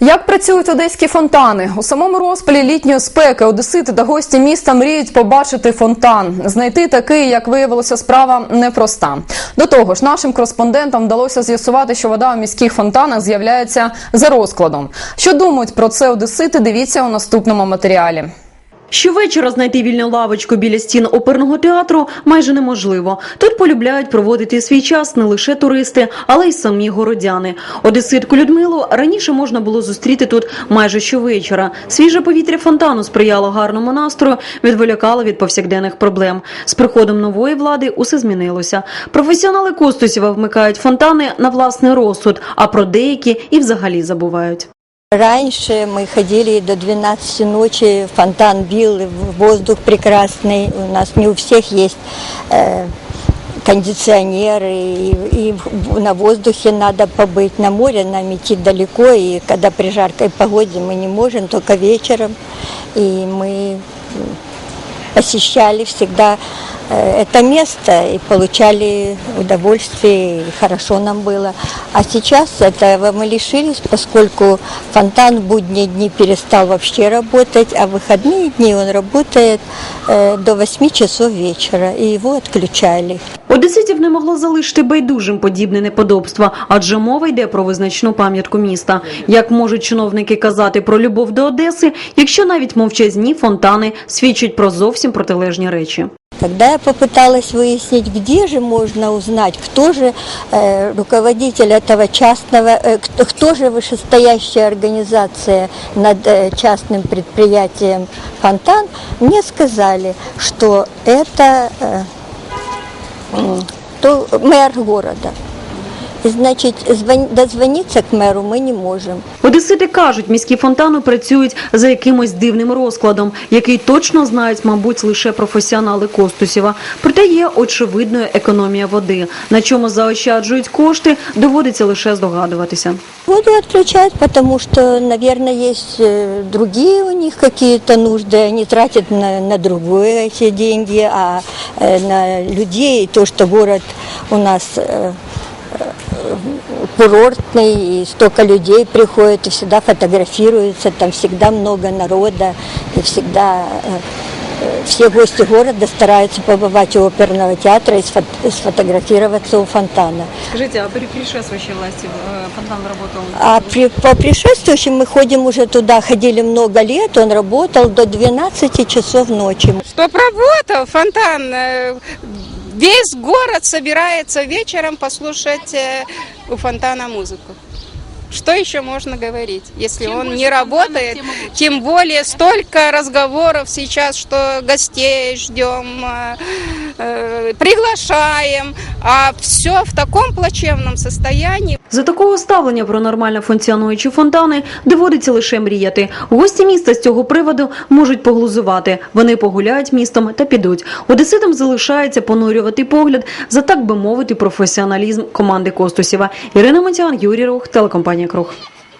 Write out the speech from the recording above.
Як працюють одеські фонтани у самому розпалі літньої спеки одесити та гості міста мріють побачити фонтан. Знайти такий, як виявилося, справа непроста. До того ж, нашим кореспондентам вдалося з'ясувати, що вода у міських фонтанах з'являється за розкладом. Що думають про це одесити? Дивіться у наступному матеріалі. Щовечора знайти вільну лавочку біля стін оперного театру майже неможливо. Тут полюбляють проводити свій час не лише туристи, але й самі городяни. Одеситку Людмилу раніше можна було зустріти тут майже щовечора. Свіже повітря фонтану сприяло гарному настрою, відволікало від повсякденних проблем. З приходом нової влади усе змінилося. Професіонали Костусєва вмикають фонтани на власний розсуд, а про деякі і взагалі забувають. Раньше мы ходили до 12 ночи, фонтан бил, воздух прекрасный. У нас не у всех есть э, кондиционеры, и, и в- на воздухе надо побыть. На море нам идти далеко, и когда при жаркой погоде мы не можем, только вечером. И мы м, посещали всегда э, это место и получали удовольствие, и хорошо нам было. А сейчас этого мы лишились, поскольку фонтан в будние дни перестал вообще работать, а в выходные дни он работает э, до 8 часов вечера, и его отключали. Одеситів не могло залишити байдужим подібне неподобство, адже мова йде про визначну пам'ятку міста. Як можуть чиновники казати про любов до Одеси, якщо навіть мовчазні фонтани свідчать про зовсім протилежні речі? Тогда я попыталась выяснить, где же можно узнать, кто же э, руководитель этого частного, э, кто, кто же вышестоящая организация над э, частным предприятием «Фонтан». Мне сказали, что это э, м, то, мэр города. И, значит, звон- дозвониться к мэру мы не можем. Одесити кажуть, міські фонтани працюють за якимось дивним розкладом, який точно знають, мабуть, лише професіонали Костусєва. Проте є очевидною економія води. На чому заощаджують кошти, доводиться лише здогадуватися. Воду отключают, потому что, наверное, есть э, другие у них какие-то нужды. Они тратят на, на другое эти деньги, а э, на людей, и то, что город у нас э, э, курортный, и столько людей приходит, и всегда фотографируются, там всегда много народа, и всегда э, все гости города стараются побывать у оперного театра и сфот- сфотографироваться у фонтана. Скажите, а при предшествующей власти э, фонтан работал? А при, по предшествующим мы ходим уже туда, ходили много лет, он работал до 12 часов ночи. Чтоб работал фонтан, э, весь город собирается вечером послушать э, у фонтана музыку. Что еще можно говорить, если он не работает? Тем более столько разговоров сейчас, что гостей ждем, э, э, приглашаем, а все в таком плачевном состоянии. За такого ставлення про нормально функціонуючі фонтани доводиться лише мріяти. Гості міста з цього приводу можуть поглузувати. Вони погуляють містом та підуть. Одеситам залишається понурювати погляд за так би мовити професіоналізм команди Костусєва. Ірина Матян, Юрій Рух, телекомпанія Круг.